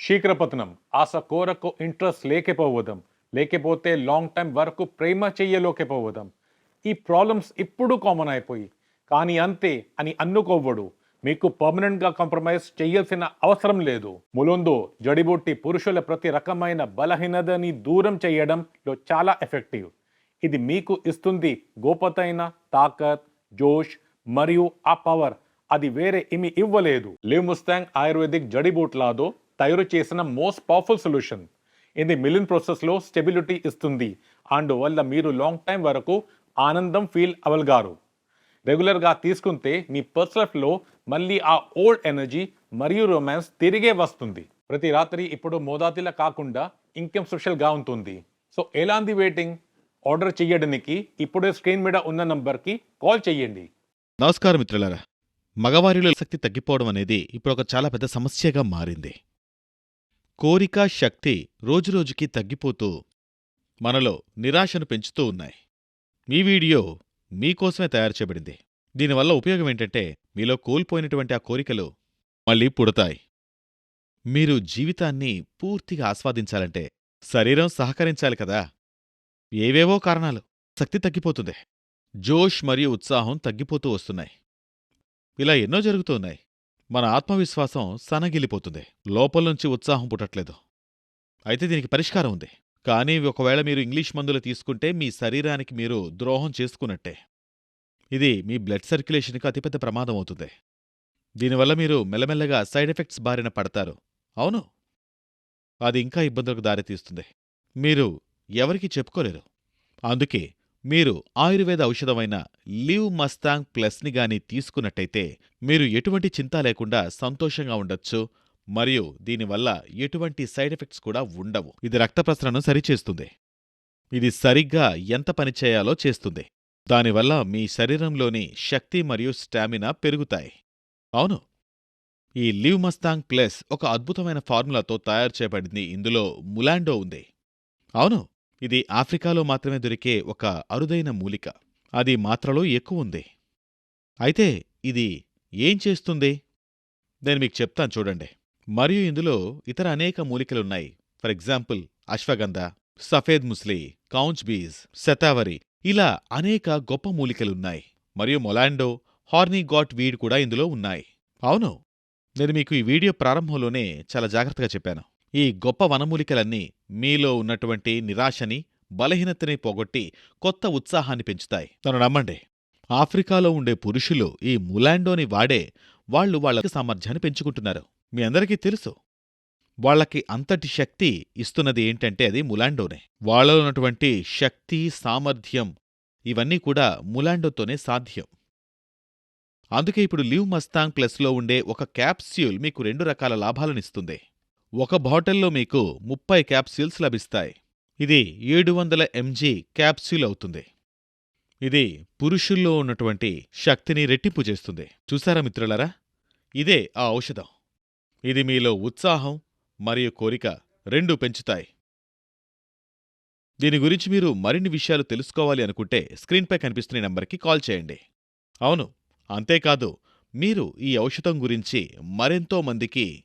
శీఘ్రపతనం. ఆశ కోరకు interest లేకపోవడం లేకపోతే long time వరకు ప్రేమ చెయ్యలేకపోవడం ఈ ప్రాబ్లమ్స్ ఇప్పుడు కామన్ అయిపోయి కానీ అంతే అని అనుకోవడు మీకు పర్మనెంట్గా కాంప్రమైజ్ చేయాల్సిన అవసరం లేదు. ములుందో జడిబుట్టి పురుషుల ప్రతి రకమైన బలహీనతని దూరం చేయడంలో చాలా ఎఫెక్టివ్ ఇది మీకు ఇస్తుంది గోపతైన తాకత్ జోష్ మరియు ఆ పవర్ అది వేరే ఏమి ఇవ్వలేదు. లివ్ ముస్తాంగ్ ఆయుర్వేదిక్ జడిబూట్లాతో తయారు చేసిన మోస్ట్ పవర్ఫుల్ సొల్యూషన్. ఇది మిలిన్ ప్రాసెస్లో స్టెబిలిటీ ఇస్తుంది. అందువల్ల మీరు లాంగ్ టైం వరకు ఆనందం ఫీల్ అవ్వగలగారు. రెగ్యులర్గా తీసుకుంటే మీ పర్సనల్లో మళ్ళీ ఆ ఓల్డ్ ఎనర్జీ మరియు రొమాన్స్ తిరిగే వస్తుంది. ప్రతి రాత్రి ఇప్పుడు మోదాతిలా కాకుండా ఇంకేం స్పెషల్గా ఉంటుంది. సో ఎలాంటి వెయిటింగ్ ఆర్డర్ చేయడానికి ఇప్పుడే స్క్రీన్ మీద ఉన్న నంబర్కి కాల్ చేయండి. నమస్కారం మిత్రులారా. మగవారిలో శక్తి తగ్గిపోవడం అనేది ఇప్పుడు ఒక చాలా పెద్ద సమస్యగా మారింది. కోరిక శక్తి రోజురోజుకి తగ్గిపోతూ మనలో నిరాశను పెంచుతూ ఉన్నాయి. మీ వీడియో మీకోసమే తయారు చేయబడింది. దీనివల్ల ఉపయోగం ఏంటంటే మీలో కోల్పోయినటువంటి ఆ కోరికలు మళ్ళీ పుడతాయి. మీరు జీవితాన్ని పూర్తిగా ఆస్వాదించాలంటే శరీరం సహకరించాలి కదా. ఏవేవో కారణాలు శక్తి తగ్గిపోతుంది. జోష్ మరియు ఉత్సాహం తగ్గిపోతూ వస్తున్నాయి. ఇలా ఎన్నో జరుగుతున్నాయి మన ఆత్మవిశ్వాసం సనగిలిపోతుంది. లోపలుంచి ఉత్సాహం పుట్టట్లేదు. అయితే దీనికి పరిష్కారం ఉంది. కానీ ఒకవేళ మీరు ఇంగ్లీష్ మందులు తీసుకుంటే మీ శరీరానికి మీరు ద్రోహం చేసుకున్నట్టే. ఇది మీ బ్లడ్ సర్క్యులేషన్కి అతిపెద్ద ప్రమాదం అవుతుంది. దీనివల్ల మీరు మెల్లమెల్లగా సైడ్ ఎఫెక్ట్స్ బారిన పడతారు. అవును. అది ఇంకా ఇబ్బందులకు దారితీస్తుంది. మీరు ఎవరికీ చెప్పుకోలేరు. అందుకే మీరు ఆయుర్వేద ఔషధమైన లివ్ మస్తాంగ్ ప్లస్ని గాని తీసుకున్నట్టయితే మీరు ఎటువంటి చింత లేకుండా సంతోషంగా ఉండొచ్చు. మరియు దీనివల్ల ఎటువంటి సైడ్ ఎఫెక్ట్స్ కూడా ఉండవు. ఇది రక్త ప్రసరణను సరిచేస్తుంది. ఇది సరిగ్గా ఎంత పనిచేయాలో చేస్తుంది. దానివల్ల మీ శరీరంలోని శక్తి మరియు స్టామినా పెరుగుతాయి. అవును. ఈ లివ్ మస్తాంగ్ ప్లస్ ఒక అద్భుతమైన ఫార్ములాతో తయారు చేయబడింది. ఇందులో ములాండో ఉంది. అవును. ఇది ఆఫ్రికాలో మాత్రమే దొరికే ఒక అరుదైన మూలిక. అది మాత్రలో ఎక్కువ ఉంది. అయితే ఇది ఏం చేస్తుంది? నేను మీకు చెప్తాను చూడండి. మరియు ఇందులో ఇతర అనేక మూలికలున్నాయి. ఫర్ ఎగ్జాంపుల్ అశ్వగంధ సఫేద్ ముస్లి కౌంచ్ బీజ్ శతావరి ఇలా అనేక గొప్ప మూలికలున్నాయి. మరియు మొలాండో హార్నీగాట్ వీడ్ కూడా ఇందులో ఉన్నాయి. అవును నేను మీకు ఈ వీడియో ప్రారంభంలోనే చాలా జాగ్రత్తగా చెప్పాను. ఈ గొప్ప వనమూలికలన్నీ మీలో ఉన్నటువంటి నిరాశని బలహీనతని పోగొట్టి కొత్త ఉత్సాహాన్ని పెంచుతాయి. తను నమ్మండి. ఆఫ్రికాలో ఉండే పురుషులు ఈ ములాండోని వాడే వాళ్ళు వాళ్ళ సామర్థ్యాన్ని పెంచుకుంటున్నారు. మీ అందరికీ తెలుసు. వాళ్ళకి అంతటి శక్తి ఇస్తున్నది ఏంటంటే అది ములాండోనే. వాళ్ళలో ఉన్నటువంటి శక్తి సామర్థ్యం ఇవన్నీ కూడా ములాండోతోనే సాధ్యం. అందుకే ఇప్పుడు లీవ్ మస్తాంగ్ ప్లస్లో ఉండే ఒక క్యాప్స్యూల్ మీకు రెండు రకాల లాభాలనిస్తుంది ఒక బాటిల్లో మీకు ముప్పై క్యాప్సూల్స్ లభిస్తాయి. ఇది ఏడు వందల ఎంజీ క్యాప్స్యూల్ అవుతుంది. ఇది పురుషుల్లో ఉన్నటువంటి శక్తిని రెట్టింపు చేస్తుంది. చూసారా మిత్రులరా? ఇదే ఆ ఔషధం. ఇది మీలో ఉత్సాహం మరియు కోరిక రెండూ పెంచుతాయి. దీని గురించి మీరు మరిన్ని విషయాలు తెలుసుకోవాలి అనుకుంటే స్క్రీన్పై కనిపిస్తున్న నంబర్కి కాల్ చేయండి. అవును అంతేకాదు మీరు ఈ ఔషధం గురించి మరెంతో మందికి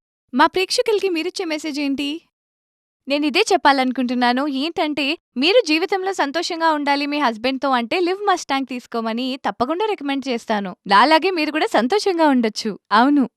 మా ప్రేక్షకులకి మీరిచ్చే మెసేజ్ ఏంటి? నేను ఇదే చెప్పాలనుకుంటున్నాను. ఏంటంటే మీరు జీవితంలో సంతోషంగా ఉండాలి మీ హస్బెండ్తో అంటే లివ్ మస్టాంగ్ తీసుకోమని తప్పకుండా రికమెండ్ చేస్తాను. అలాగే మీరు కూడా సంతోషంగా ఉండొచ్చు. అవును.